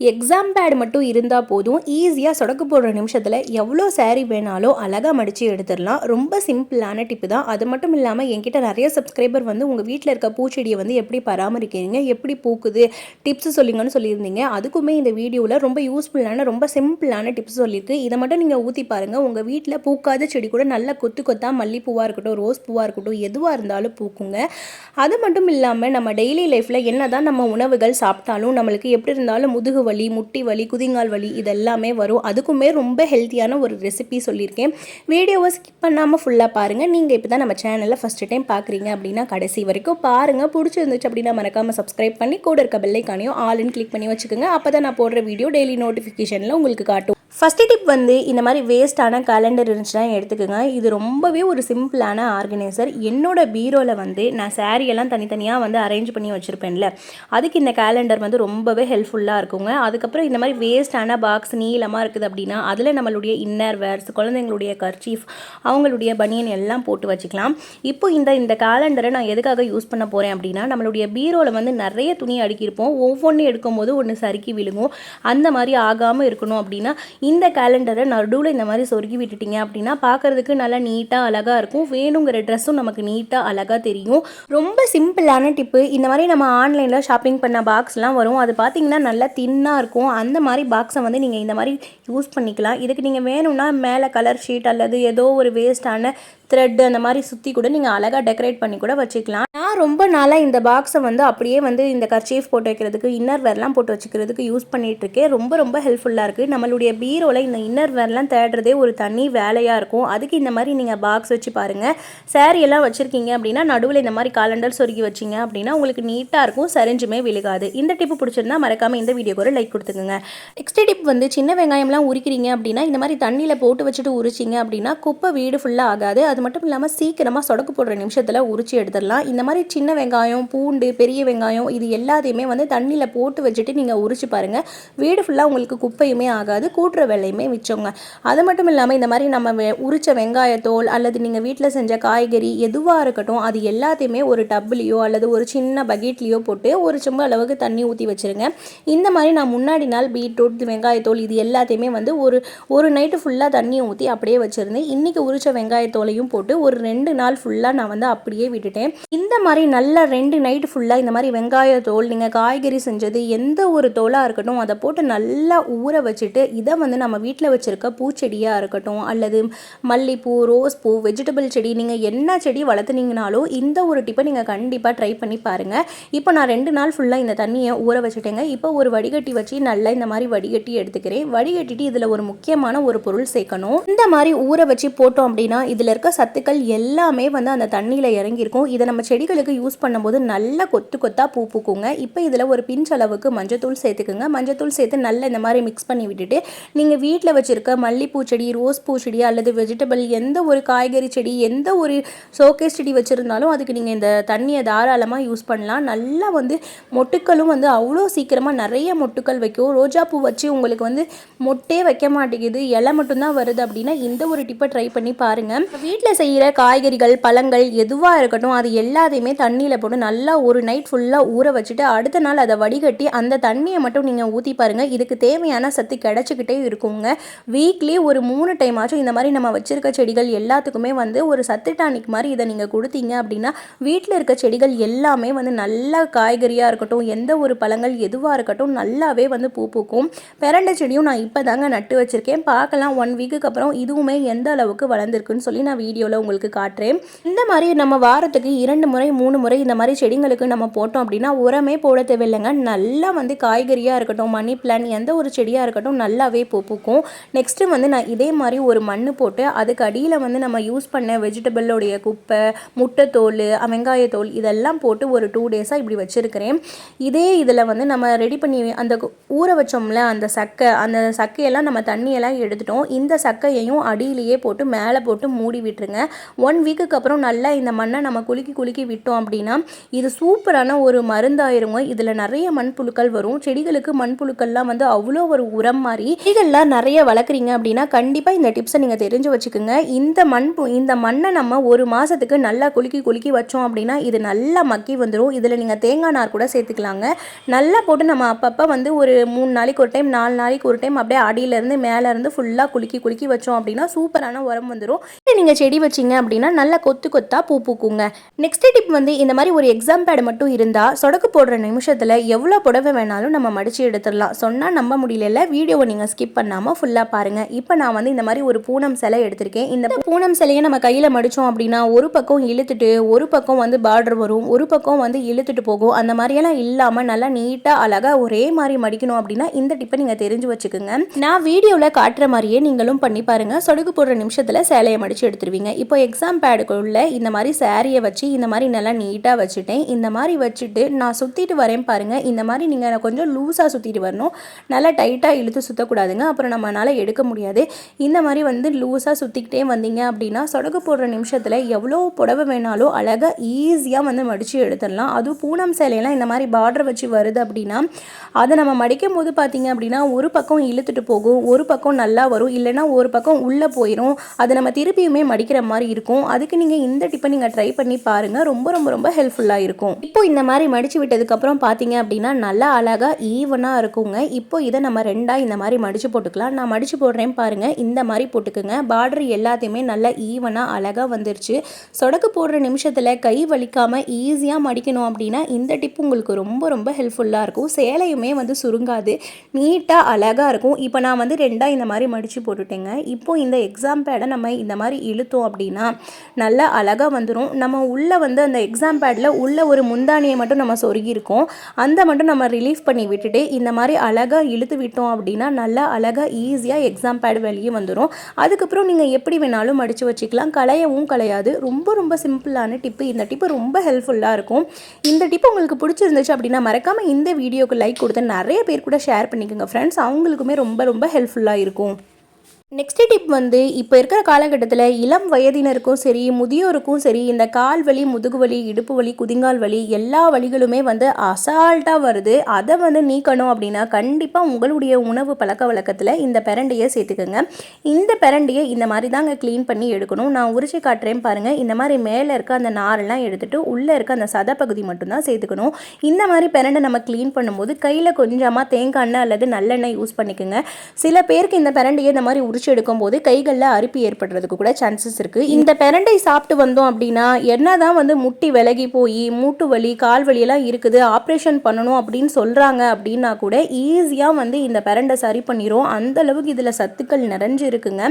Exam bad மட்டும் இருந்தால் போதும். ஈஸியாக சொடக்கு போடுற நிமிஷத்தில் எவ்வளோ சேரீ வேணாலும் அழகாக மடித்து எடுத்துடலாம். ரொம்ப சிம்பிளான டிப்பு தான். அது மட்டும் இல்லாமல் என்கிட்ட நிறைய சப்ஸ்கிரைபர் வந்து உங்கள் வீட்டில் இருக்க பூச்செடியை வந்து எப்படி பராமரிக்கிறீங்க? எப்படி பூக்குது? டிப்ஸ் சொல்லுங்கன்னு சொல்லியிருந்தீங்க. அதுக்குமே இந்த வீடியோவில் ரொம்ப யூஸ்ஃபுல்லான ரொம்ப சிம்பிளான டிப்ஸ் சொல்லியிருக்கு. இதை மட்டும் நீங்கள் ஊற்றி பாருங்கள் உங்கள் வீட்டில் பூக்காத செடி கூட நல்ல கொத்து கொத்தாக மல்லிப்பூவாக இருக்கட்டும் ரோஸ் பூவாக இருக்கட்டும் எதுவாக இருந்தாலும் பூக்குங்க. அது மட்டும் இல்லாமல் நம்ம டெய்லி லைஃப்பில் என்ன தான் நம்ம உணவுகள் சாப்பிட்டாலும் நம்மளுக்கு எப்படி இருந்தாலும் முதுகு வலி முட்டி வலி குதிங்கால் வலி இதெல்லாமே வரும். அதுக்குமே ரொம்ப ஹெல்த்தியான ஒரு ரெசிபி சொல்லியிருக்கேன். வீடியோவை ஸ்கிப் பண்ணாமல் ஃபுல்லாக பாருங்கள் நீங்கள் இப்போ தான் நம்ம சேனலில் ஃபஸ்ட்டு டைம் பார்க்குறீங்க அப்படின்னா கடைசி வரைக்கும் பாருங்கள் பிடிச்சிருந்துச்சு அப்படின்னா மறக்காமல் சப்ஸ்கிரைப் பண்ணி கூட இருக்க பெல்லைக்கானையும் ஆல்னு கிளிக் பண்ணி வச்சுக்கோங்க. அப்போ தான் நான் போடுற வீடியோ டெய்லி நோட்டிஃபிகேஷனில் உங்களுக்கு காட்டும். ஃபஸ்ட்டு டிப் வந்து இந்த மாதிரி வேஸ்ட்டான கேலண்டர் இருந்துச்சுன்னா எடுத்துக்கோங்க. இது ரொம்பவே ஒரு சிம்பிளான ஆர்கனைசர் என்னோடய பீரோவில் வந்து நான் சாரியெல்லாம் தனித்தனியாக வந்து அரேஞ்ச் பண்ணி வச்சுருப்பேன்ல. அதுக்கு இந்த கேலண்டர் வந்து ரொம்பவே ஹெல்ப்ஃபுல்லாக இருக்குங்க. அதுக்கப்புறம் இந்த மாதிரி வேஸ்ட்டான பாக்ஸ் நீளமாக இருக்குது அப்படின்னா அதில் நம்மளுடைய இன்னர் வேர்ஸ் குழந்தைங்களுடைய கர்ச்சீஃப் அவங்களுடைய பனியன் எல்லாம் போட்டு வச்சுக்கலாம். இப்போ இந்த இந்த கேலண்டரை நான் எதுக்காக யூஸ் பண்ண போகிறேன் அப்படின்னா நம்மளுடைய பீரோவில் வந்து நிறைய துணி அடுக்கியிருப்போம். ஒவ்வொன்றும் எடுக்கும்போது ஒன்று சறுக்கி விழுங்கும் அந்த மாதிரி ஆகாமல் இருக்கணும் அப்படின்னா இந்த கேலண்டரை நடுவில் இந்த மாதிரி சொருகி விட்டுட்டீங்க அப்படின்னா பார்க்கறதுக்கு நல்லா நீட்டாக அழகாக இருக்கும். வேணுங்கிற ட்ரெஸ்ஸும் நமக்கு நீட்டாக அழகாக தெரியும். ரொம்ப சிம்பிளான டிப்பு இந்த மாதிரி நம்ம ஆன்லைனில் ஷாப்பிங் பண்ண பாக்ஸ்லாம் வரும். அது பார்த்தீங்கன்னா நல்லா தின்னாக இருக்கும். அந்த மாதிரி பாக்ஸை வந்து நீங்கள் இந்த மாதிரி யூஸ் பண்ணிக்கலாம். இதுக்கு நீங்கள் வேணும்னா மேலே கலர் ஷீட் அல்லது ஏதோ ஒரு வேஸ்ட்டான த்ரெட் அந்த மாதிரி சுற்றி கூட நீங்கள் அழகாக டெக்கரேட் பண்ணி கூட வச்சுக்கலாம். நான் ரொம்ப நாளாக இந்த பாக்ஸை வந்து அப்படியே வந்து இந்த கர்ச்சீஃப் போட்டு வைக்கிறதுக்கு இன்னர் வேர்லாம் போட்டு வச்சுக்கிறதுக்கு யூஸ் பண்ணிகிட்ருக்கேன் ரொம்ப ரொம்ப ஹெல்ப்ஃபுல்லாக இருக்குது நம்மளுடைய பீரோவில் இந்த இன்னர் வேர்லாம் தேடுறதே ஒரு தனி வேலையாக இருக்கும். அதுக்கு இந்த மாதிரி நீங்கள் பாக்ஸ் வச்சு பாருங்கள் saree எல்லாம் வச்சுருக்கீங்க அப்படின்னா நடுவில் இந்த மாதிரி காலண்டர் சொருகி வச்சிங்க அப்படின்னா உங்களுக்கு நீட்டாக இருக்கும் சரிஞ்சுமே விழுகாது. இந்த டிப்பு பிடிச்சிருந்தா மறக்காமல் இந்த வீடியோக்கு ஒரு லைக் கொடுத்துக்கோங்க. நெக்ஸ்ட் டிப் வந்து சின்ன வெங்காயம்லாம் உரிக்கிறீங்க அப்படின்னா இந்த மாதிரி தண்ணியில் போட்டு வச்சுட்டு உரிச்சிங்க அப்படின்னா குப்பை வீடு ஃபுல்லாக ஆகாது. அது மட்டும் இல்லாமல் சீக்கிரமாக சொடக்கு போடுற நிமிஷத்தில் உரிச்சு எடுத்துடலாம். இந்த மாதிரி சின்ன வெங்காயம் பூண்டு பெரிய வெங்காயம் இது எல்லாத்தையுமே வந்து தண்ணியில் போட்டு வச்சுட்டு நீங்கள் உரிச்சு பாருங்கள் வீடு ஃபுல்லாக உங்களுக்கு குப்பையுமே ஆகாது. கூட்டு கூட்டுற வேலையுமே மிச்சவங்க அது மட்டும் இல்லாமல் இந்த மாதிரி நம்ம வெ உரிச்ச வெங்காயத்தோல் அல்லது நீங்கள் வீட்டில் செஞ்ச காய்கறி எதுவாக இருக்கட்டும் அது எல்லாத்தையுமே ஒரு டப்புலேயோ அல்லது ஒரு சின்ன பக்கெட்லேயோ போட்டு ஒரு செம்பு அளவுக்கு தண்ணி ஊற்றி வச்சுருங்க. இந்த மாதிரி நான் முன்னாடி நாள் பீட்ரூட் வெங்காயத்தோல் இது எல்லாத்தையுமே வந்து ஒரு ஒரு நைட்டு ஃபுல்லாக தண்ணியை ஊற்றி அப்படியே வச்சுருந்தேன். இன்றைக்கி உரிச்ச வெங்காயத்தோலையும் போட்டு ஒரு ரெண்டு நாள் ஃபுல்லாக நான் வந்து அப்படியே விட்டுட்டேன். இந்த மாதிரி நல்லா ரெண்டு நைட்டு ஃபுல்லாக இந்த மாதிரி வெங்காயத்தோல் நீங்கள் காய்கறி செஞ்சது எந்த ஒரு தோலாக இருக்கட்டும் அதை போட்டு நல்லா ஊற வச்சுட்டு இதை வந்து நம்ம வீட்டில் வச்சுருக்க பூச்செடியாக இருக்கட்டும் அல்லது மல்லிப்பூ ரோஸ் பூ வெஜிடபிள் செடி நீங்கள் என்ன செடி வளர்த்துனீங்கனாலும் இந்த ஒரு டிப்பை நீங்கள் கண்டிப்பாக ட்ரை பண்ணி பாருங்கள் இப்போ நான் ரெண்டு நாள் ஃபுல்லாக இந்த தண்ணியை ஊற வச்சுட்டேங்க. இப்போ ஒரு வடிகட்டி வச்சு நல்லா இந்த மாதிரி வடிகட்டி எடுத்துக்கிறேன். வடிகட்டிட்டு இதில் ஒரு முக்கியமான ஒரு பொருள் சேர்க்கணும். இந்த மாதிரி ஊற வச்சு போட்டோம் அப்படின்னா இதில் இருக்க சத்துக்கள் எல்லாமே வந்து அந்த தண்ணியில் இறங்கியிருக்கும். இதை நம்ம செடிகளுக்கு யூஸ் பண்ணும்போது நல்லா கொத்து கொத்தாக பூ பூக்குங்க. இப்போ இதில் ஒரு பிஞ்ச் அளவுக்கு மஞ்சத்தூள் சேர்த்துக்குங்க. மஞ்சத்தூள் சேர்த்து நல்லா இந்த மாதிரி மிக்ஸ் பண்ணி விட்டுட்டு நீங்கள் வீட்டில் வச்சுருக்க மல்லிப்பூ செடி ரோஸ் பூ செடி அல்லது வெஜிடபிள் எந்த ஒரு காய்கறி செடி எந்த ஒரு ஷோகேஸ் செடி வச்சுருந்தாலும் அதுக்கு நீங்கள் இந்த தண்ணியை தாராளமாக யூஸ் பண்ணலாம். நல்லா வந்து மொட்டுக்களும் வந்து அவ்வளோ சீக்கிரமாக நிறைய மொட்டுக்கள் வைக்கும். ரோஜா பூ வச்சு உங்களுக்கு வந்து மொட்டே வைக்க மாட்டேங்குது. இலை மட்டும்தான் வருது அப்படின்னா இந்த ஒரு டிப்பை ட்ரை பண்ணி பாருங்கள் வீட்டில் செய்கிற காய்கறிகள் பழங்கள் எதுவாக இருக்கட்டும் அது எல்லாத்தையுமே தண்ணியில் போட்டு நல்லா ஒரு நைட் ஃபுல்லாக ஊற வச்சுட்டு அடுத்த நாள் அதை வடிகட்டி அந்த தண்ணியை மட்டும் நீங்கள் ஊற்றி பாருங்கள் இதுக்கு தேவையான சத்து கிடச்சிக்கிட்டே இருக்குங்க. வீக்லி ஒரு மூணு டைம் ஆச்சும் இந்த மாதிரி நம்ம வச்சிருக்க செடிகள் எல்லாத்துக்குமே வந்து ஒரு சத்து டானிக் மாதிரி இதை நீங்கள் கொடுத்தீங்க அப்படின்னா வீட்டில் இருக்க செடிகள் எல்லாமே வந்து நல்ல காய்கறியாக இருக்கட்டும் எந்த ஒரு பழங்கள் எதுவாக இருக்கட்டும் நல்லாவே வந்து பூ பூக்கும். பெரண்டை செடியும் நான் இப்போ தாங்க நட்டு வச்சுருக்கேன். பார்க்கலாம் ஒன் வீக்குக்கு அப்புறம் இதுவுமே எந்த அளவுக்கு வளர்ந்துருக்குன்னு சொல்லி நான் வீடியோவில் உங்களுக்கு காட்டுறேன். இந்த மாதிரி நம்ம வாரத்துக்கு இரண்டு முறை மூணு முறை இந்த மாதிரி செடிங்களுக்கு நம்ம போட்டோம் அப்படின்னா உரமே போட தேவையில்லைங்க. நல்லா வந்து காய்கறியாக இருக்கட்டும் மணி பிளான் எந்த ஒரு செடியாக இருக்கட்டும் நல்லாவே பூ பூக்கும் நெக்ஸ்ட்டு வந்து நான் இதே மாதிரி ஒரு மண் போட்டு அதுக்கு அடியில் வந்து நம்ம யூஸ் பண்ண வெஜிடபிளோடைய குப்பை முட்டைத்தோல் வெங்காயத்தோல் இதெல்லாம் போட்டு ஒரு டூ டேஸாக இப்படி வச்சுருக்கிறேன். இதே இதில் வந்து நம்ம ரெடி பண்ணி அந்த ஊற வச்சோம்ல அந்த சக்கை அந்த சக்கையெல்லாம் நம்ம தண்ணியெல்லாம் எடுத்துட்டோம். இந்த சக்கையையும் அடியிலேயே போட்டு மேலே போட்டு மூடி விட்டுருங்க. ஒன் வீக்குக்கு அப்புறம் நல்லா இந்த மண்ணை நம்ம குலுக்கி குலுக்கி விட்டோம் அப்படின்னா இது சூப்பரான ஒரு மருந்தாயிருங்க. இதில் நிறைய மண்புழுக்கள் வரும். செடிகளுக்கு மண்புழுக்கள்லாம் வந்து அவ்வளோ ஒரு உரம் மாதிரி. செடிகள்லாம் நிறைய வளர்க்குறீங்க அப்படின்னா கண்டிப்பாக இந்த டிப்ஸை நீங்கள் தெரிஞ்சு வச்சுக்கோங்க. இந்த மண் இந்த மண்ணை நம்ம ஒரு மாதத்துக்கு நல்லா குலுக்கி குலுக்கி வச்சோம் அப்படின்னா இது நல்லா மக்கி வந்துடும் இதில் நீங்கள் தேங்காய் நார் கூட சேர்த்துக்கலாங்க. நல்லா போட்டு நம்ம அப்பப்போ வந்து ஒரு மூணு நாளைக்கு ஒரு டைம் நாலு நாளைக்கு ஒரு டைம் அப்படியே அடியிலேருந்து மேலேருந்து ஃபுல்லாக குலுக்கி குலுக்கி வச்சோம் அப்படின்னா சூப்பரான உரம் வந்துடும் இல்லை நீங்கள் செடி வச்சீங்க அப்படின்னா நல்லா கொத்து கொத்தாக பூ பூக்குங்க. நெக்ஸ்ட் டிப் வந்து இந்த மாதிரி ஒரு எக்ஸாம் பேடு மட்டும் இருந்தால் சொடக்கு போடுற நிமிஷத்தில் எவ்வளோ புடவை வேணாலும் நம்ம மடித்து எடுத்துடலாம். சொன்னால் நம்ப முடியல வீடியோவை நீங்கள் ஸ்கிப் பண்ணாமல் ஃபுல்லாக பாருங்கள் இப்போ நான் வந்து இந்த மாதிரி ஒரு பூனம் சிலை எடுத்திருக்கேன். இந்த பூனம் சிலையை நம்ம கையில் மடித்தோம் அப்படின்னா ஒரு பக்கம் இழுத்துட்டு ஒரு பக்கம் வந்து பார்டர் வரும். ஒரு பக்கம் வந்து இழுத்துட்டு போகும். அந்த மாதிரியெல்லாம் இல்லாமல் நல்லா நீட்டாக அழகாக ஒரே மாதிரி மடிக்கணும் அப்படின்னா இந்த டிப்பை நீங்கள் தெரிஞ்சு வச்சுக்கோங்க. நான் வீடியோவில் காட்டுற மாதிரியே நீங்களும் பண்ணி பாருங்கள் சொடுக்கு போடுற நிமிஷத்தில் சேலையை மடித்து எடுத்துருவீங்க. இப்போ எக்ஸாம் பேடுக்குள்ள இந்த மாதிரி சேரீயை வச்சு இந்த மாதிரி நல்லா நீட்டாக வச்சுட்டேன். இந்த மாதிரி வச்சுட்டு நான் சுற்றிட்டு வரேன் பாருங்கள் இந்த மாதிரி நீங்கள் கொஞ்சம் லூஸாக சுற்றிட்டு வரணும். நல்லா டைட்டாக இழுத்து சுற்றக்கூடாதுங்க அப்புறம் நம்மளால் எடுக்க முடியாது. இந்த மாதிரி வந்து லூஸாக சுற்றிக்கிட்டே வந்தீங்க அப்படின்னா சொடக்கு போடுற நிமிஷத்தில் எவ்வளோ புடவை வேணாலும் அழகாக ஈஸியாக வந்து மடித்து எடுத்துடலாம். அதுவும் பூனம் சேலையெல்லாம் இந்த மாதிரி பார்டர் வச்சு வருது அப்படின்னா அதை நம்ம மடிக்கும் போது பார்த்தீங்க அப்படின்னா ஒரு பக்கம் இழுத்துட்டு போகும் ஒரு பக்கம் நல்லா வரும் இல்லைன்னா ஒரு பக்கம் உள்ளே போயிடும் அதை நம்ம திருப்பியுமே மடிக்கிற மாதிரி இருக்கும். அதுக்கு நீங்கள் இந்த டிப்பை நீங்கள் ட்ரை பண்ணி பாருங்கள் ரொம்ப ரொம்ப ரொம்ப ஹெல்ப்ஃபுல்லாக இருக்கும். இப்போ இந்த மாதிரி மடித்து விட்டதுக்கப்புறம் பார்த்தீங்க அப்படின்னா நல்லா அழகாக ஈவனாக இருக்குங்க. இப்போ இதை நம்ம ரெண்டாக இந்த மாதிரி மடிச்சு மடித்து போட்டுக்கலாம். நான் மடித்து போடுறேன் பாருங்கள் இந்த மாதிரி போட்டுக்குங்க. பார்டர் எல்லாத்தையுமே நல்லா ஈவனாக அழகாக வந்துருச்சு. சொடக்கு போடுற நிமிஷத்தில் கை வலிக்காமல் ஈஸியாக மடிக்கணும் அப்படின்னா இந்த டிப் உங்களுக்கு ரொம்ப ரொம்ப ஹெல்ப்ஃபுல்லாக இருக்கும். சேலையுமே வந்து சுருங்காது. நீட்டாக அழகாக இருக்கும். இப்போ நான் வந்து ரெண்டாக இந்த மாதிரி மடித்து போட்டுட்டேங்க. இப்போ இந்த எக்ஸாம் பேடை நம்ம இந்த மாதிரி இழுத்தோம் அப்படின்னா நல்லா அழகாக வந்துடும் நம்ம உள்ளே வந்து அந்த எக்ஸாம் பேடில் உள்ள ஒரு முந்தானியை மட்டும் நம்ம சொருகியிருக்கோம். அந்த மட்டும் நம்ம ரிலீஃப் பண்ணி விட்டுட்டு இந்த மாதிரி அழகாக இழுத்து விட்டோம் அப்படின்னா நல்லா அழகாக ஈஸியாக எக்ஸாம் பேட் வெளியே வந்துடும் அதுக்கப்புறம் நீங்கள் எப்படி வேணாலும் மடித்து வச்சுக்கலாம். களையவும் களையாது. ரொம்ப ரொம்ப சிம்பிளான டிப்பு இந்த டிப்பு ரொம்ப ஹெல்ப்ஃபுல்லாக இருக்கும். இந்த டிப்பு உங்களுக்கு பிடிச்சிருந்துச்சு அப்படின்னா மறக்காமல் இந்த வீடியோக்கு லைக் கொடுத்து நிறைய பேர் கூட ஷேர் பண்ணிக்கோங்க ஃப்ரெண்ட்ஸ் அவங்களுக்குமே ரொம்ப ரொம்ப ஹெல்ப்ஃபுல்லாக இருக்கும். நெக்ஸ்ட் டிப் வந்து இப்போ இருக்கிற காலகட்டத்தில் இளம் வயதினருக்கும் சரி முதியோருக்கும் சரி இந்த கால் வலி முதுகு வலி இடுப்பு வலி குதிங்கால் வலி எல்லா வலிகளுமே வந்து அசால்ட்டாக வருது. அதை வந்து நீக்கணும் அப்படின்னா கண்டிப்பாக உங்களுடைய உணவு பழக்க வழக்கத்தில் இந்த பிரண்டையை சேர்த்துக்கோங்க. இந்த பெரண்டையை இந்த மாதிரி தாங்க க்ளீன் பண்ணி எடுக்கணும். நான் உரிச்சு காட்டுறேன் பாருங்கள் இந்த மாதிரி மேலே இருக்க அந்த நாரெல்லாம் எடுத்துகிட்டு உள்ளே இருக்க அந்த சத பகுதி மட்டும்தான் சேர்த்துக்கணும். இந்த மாதிரி பிரண்டை நம்ம க்ளீன் பண்ணும்போது கையில் கொஞ்சமாக தேங்காய் எண்ணெய் அல்லது நல்லெண்ணெய் யூஸ் பண்ணிக்கோங்க. சில பேருக்கு இந்த பெரண்டையை இந்த மாதிரி உரிச்சு எடுக்கும்போது கைகளில் அரிப்பு ஏற்படுறதுக்கு கூட சான்சஸ் இருக்குது இந்த பெரண்டை சாப்பிட்டு வந்தோம் அப்படின்னா என்னதான் வந்து முட்டி விலகி போய் மூட்டு வலி கால் வலியெல்லாம் இருக்குது ஆப்ரேஷன் பண்ணணும் அப்படின்னு சொல்கிறாங்க அப்படின்னா கூட ஈஸியாக வந்து இந்த பெரண்டை சரி பண்ணிடும் அந்த அளவுக்கு இதில் சத்துக்கள் நிறைஞ்சு இருக்குங்க.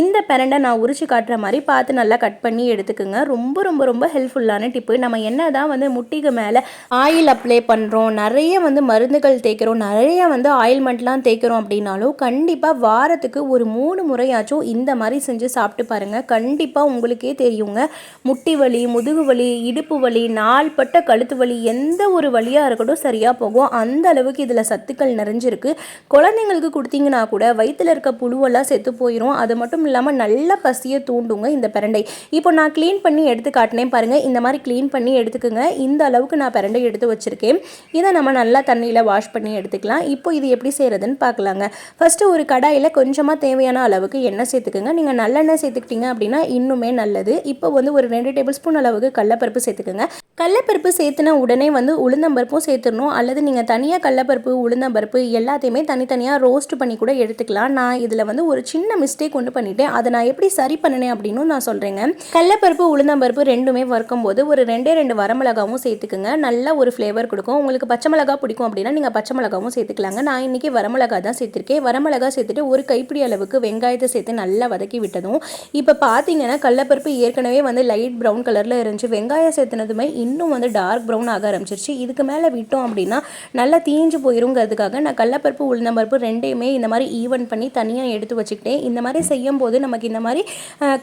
இந்த பெரண்டை நான் உரிச்சு காட்டுற மாதிரி பார்த்து நல்லா கட் பண்ணி எடுத்துக்கோங்க. ரொம்ப ரொம்ப ரொம்ப ஹெல்ப்ஃபுல்லான டிப்பு நம்ம என்ன தான் வந்து முட்டிக்கு மேலே ஆயில் அப்ளை பண்ணுறோம் நிறைய வந்து மருந்துகள் தேய்க்கிறோம் நிறைய வந்து ஆயில்மெண்ட்லாம் தேய்க்கிறோம் அப்படின்னாலும் கண்டிப்பாக வாரத்துக்கு ஒரு மூணு முறையாச்சும் இந்த மாதிரி செஞ்சு சாப்பிட்டு பாருங்கள் கண்டிப்பாக உங்களுக்கே தெரியுங்க. முட்டி வலி முதுகு வலி இடுப்பு வலி நாள்பட்ட கழுத்து வலி எந்த ஒரு வலியாக இருக்கட்டும் சரியாக போகும். அந்த அளவுக்கு இதில் சத்துக்கள் நிறைஞ்சிருக்கு. குழந்தைங்களுக்கு கொடுத்தீங்கன்னா கூட வயிற்றில் இருக்க புழுவெல்லாம் செத்து போயிடும் அது மட்டும் இல்லாமல் நல்ல பசியை தூண்டுங்க இந்த பிரண்டை. இப்போ நான் க்ளீன் பண்ணி எடுத்து காட்டினேன் பாருங்கள் இந்த மாதிரி க்ளீன் பண்ணி எடுத்துக்கோங்க. இந்த அளவுக்கு நான் பிரண்டை எடுத்து வச்சுருக்கேன். இதை நம்ம நல்லா தண்ணியில் வாஷ் பண்ணி எடுத்துக்கலாம். இப்போ இது எப்படி செய்கிறதுன்னு பார்க்கலாங்க. ஃபஸ்ட்டு ஒரு கடாயில் கொஞ்சமாக தேவையான அளவுக்கு எண்ணெய் சேர்த்துக்கோங்க. நீங்கள் நல்லெண்ணெய் சேர்த்துக்கிட்டீங்க அப்படின்னா இன்னுமே நல்லது. இப்போ வந்து ஒரு ரெண்டு டேபிள் ஸ்பூன் அளவுக்கு கடலப்பருப்பு சேர்த்துக்கோங்க. கடலப்பருப்பு சேர்த்துன உடனே வந்து உளுந்தம்பருப்பும் சேர்த்துடணும். அல்லது நீங்கள் தனியாக கடலப்பருப்பு உளுந்தம்பருப்பு எல்லாத்தையுமே தனித்தனியாக ரோஸ்ட் பண்ணி கூட எடுத்துக்கலாம். நான் இதில் வந்து ஒரு சின்ன மிஸ்டேக் கொண்டு பண்ணிட்டேன். அதை நான் எப்படி சரி பண்ணினேன் அப்படின்னு நான் சொல்கிறேங்க கடலப்பருப்பு உளுந்தம்பருப்பு ரெண்டுமே வறுக்கும் போது ஒரு ரெண்டே ரெண்டு வரமிளகாவும் சேர்த்துக்குங்க. நல்ல ஒரு ஃப்ளேவர் கொடுக்கும். உங்களுக்கு பச்சை மிளகா பிடிக்கும் அப்படின்னா நீங்கள் பச்சை மிளகாவும் சேர்த்துக்கலாங்க. நான் இன்றைக்கி வரமிளகா தான் சேர்த்துருக்கேன். வரமிளகா சேர்த்துட்டு ஒரு கைப்பிடி அளவுக்கு வெங்காயத்தை சேர்த்து நல்லா வதக்கி விட்டதும் இப்போ பார்த்தீங்கன்னா கடலப்பருப்பு ஏற்கனவே வந்து லைட் ப்ரௌன் கலரில் இருந்துச்சு. வெங்காயம் சேர்த்துனதுமே இன்னும் வந்து டார்க் ப்ரௌன் ஆக ஆரம்பிச்சிருச்சு. இதுக்கு மேலே விட்டோம் அப்படின்னா நல்லா தீஞ்சு போயிருங்கிறதுக்காக நான் கடலப்பருப்பு உளுந்தம்பருப்பு ரெண்டையுமே இந்த மாதிரி ஈவன் பண்ணி தனியாக எடுத்து வச்சுக்கிட்டேன். இந்த மாதிரி செய்யும் போது நமக்கு இந்த மாதிரி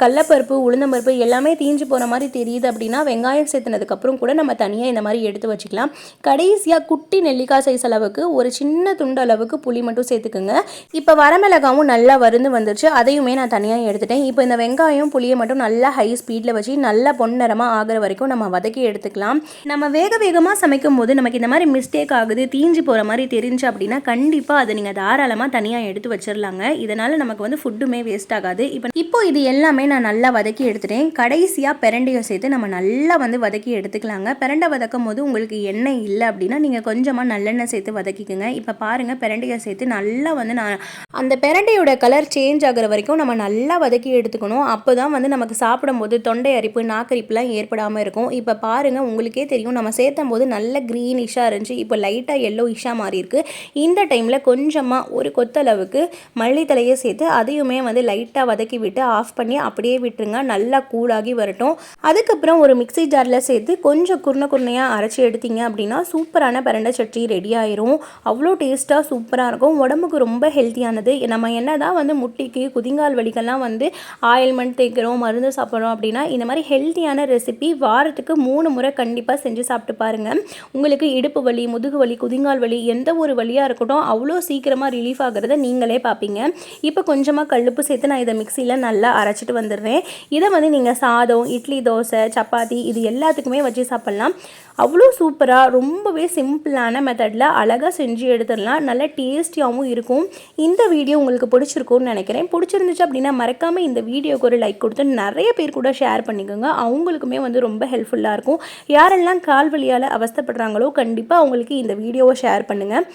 கடலப்பருப்பு உளுந்தம்பருப்பு எல்லாமே தீஞ்சு போகிற மாதிரி தெரியுது அப்படின்னா வெங்காயம் சேர்த்துனதுக்கப்புறம் கூட நம்ம தனியாக இந்த மாதிரி எடுத்து வச்சுக்கலாம். கடைசியாக குட்டி நெல்லிக்காய் சைஸ் அளவுக்கு ஒரு சின்ன துண்டு அளவுக்கு புளி மட்டும் சேர்த்துக்குங்க. இப்போ வரமிளகாவும் நல்லா வருந்து வந்துருச்சு. அதையுமே நான் தனியாக எடுத்துட்டேன். இப்போ இந்த வெங்காயம் புளியை மட்டும் நல்லா ஹை ஸ்பீடில் வச்சு நல்லா பொன்னிறமாக ஆகிற வரைக்கும் நம்ம வதக்கி எடுத்துக்கலாம். நம்ம வேக வேகமாக சமைக்கும் போது நமக்கு இந்த மாதிரி மிஸ்டேக் ஆகுது தீஞ்சு போகிற மாதிரி தெரிஞ்சு அப்படின்னா கண்டிப்பாக அதை நீங்கள் தாராளமாக தனியாக எடுத்து வச்சிடலாங்க இதனால் நமக்கு வந்து ஃபுட்டுமே வேஸ்ட் ஆகாது. இப்போ இப்போ இது எல்லாமே நான் நல்லா வதக்கி எடுத்துட்டேன். கடைசியாக பெரண்டையை சேர்த்து நம்ம நல்லா வந்து வதக்கி எடுத்துக்கலாங்க. பெரண்டை வதக்கும் போது உங்களுக்கு எண்ணெய் இல்லை அப்படின்னா நீங்கள் கொஞ்சமாக நல்லெண்ணெய் சேர்த்து வதக்கிக்கோங்க. இப்போ பாருங்கள் பெரண்டையை சேர்த்து நல்லா வந்து நான் அந்த பெரண்டையோட கலர் சே சேஞ்ச் ஆகுற வரைக்கும் நம்ம நல்லா வதக்கி எடுத்துக்கணும். அப்போ தான் வந்து நமக்கு சாப்பிடும்போது தொண்டை அரிப்பு நாக்கரிப்புலாம் ஏற்படாமல் இருக்கும். இப்போ பாருங்கள் உங்களுக்கே தெரியும். நம்ம சேர்த்தும் போது நல்ல க்ரீனிஷாக இருந்துச்சு. இப்போ லைட்டாக எல்லோ இஷாக மாறி இருக்கு இந்த டைமில் கொஞ்சமாக ஒரு கொத்தளவுக்கு மல்லித்தலையை சேர்த்து அதையுமே வந்து லைட்டாக வதக்கி விட்டு ஆஃப் பண்ணி அப்படியே விட்டுருங்க. நல்லா கூலாகி வரட்டும். அதுக்கப்புறம் ஒரு மிக்ஸி ஜாரில் சேர்த்து கொஞ்சம் குருணை குருணையாக அரைச்சி எடுத்தீங்க அப்படின்னா சூப்பரான பிரண்டை சட்னி ரெடி ஆயிரும். அவ்வளோ டேஸ்ட்டாக சூப்பராக இருக்கும். உடம்புக்கு ரொம்ப ஹெல்த்தியானது நம்ம என்ன தான் வந்து முட்டிக்கு குதிங்கால் வலிக்கெல்லாம் வந்து ஆயில்மெண்ட் தேய்க்கிறோம் மருந்து சாப்பிட்றோம் அப்படின்னா இந்த மாதிரி ஹெல்த்தியான ரெசிபி வாரத்துக்கு மூணு முறை கண்டிப்பாக செஞ்சு சாப்பிட்டு பாருங்கள் உங்களுக்கு இடுப்பு வலி முதுகு வலி குதிங்கால் வலி எந்த ஒரு வலியாக இருக்கட்டும் அவ்வளோ சீக்கிரமாக ரிலீஃப் ஆகிறத நீங்களே பார்ப்பீங்க இப்போ கொஞ்சமாக கல்லுப்பு சேர்த்து நான் இதை மிக்சியில் நல்லா அரைச்சிட்டு வந்துடுறேன். இதை வந்து நீங்கள் சாதம் இட்லி தோசை சப்பாத்தி இது எல்லாத்துக்குமே வச்சு சாப்பிட்லாம். அவ்வளோ சூப்பராக ரொம்பவே சிம்பிளான மெத்தடில் அழகாக செஞ்சு எடுத்துடலாம். நல்ல டேஸ்டியாகவும் இருக்கும். இந்த வீடியோ உங்களுக்கு பிடிச்சிருக்கும்னு நினைக்கிறேன். நினைக்கிறேன். பிடிச்சிருந்துச்சு அப்படின்னா மறக்காமல் இந்த வீடியோக்கு ஒரு லைக் கொடுத்து நிறைய பேர் கூட ஷேர் பண்ணிக்கோங்க. அவங்களுக்குமே வந்து ரொம்ப ஹெல்ப்ஃபுல்லாக இருக்கும். யாரெல்லாம் கால் வழியால் அவஸ்தைப்படுறாங்களோ கண்டிப்பாக அவங்களுக்கு இந்த வீடியோவை ஷேர் பண்ணுங்கள்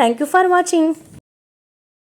தேங்க்யூ ஃபார் வாட்சிங்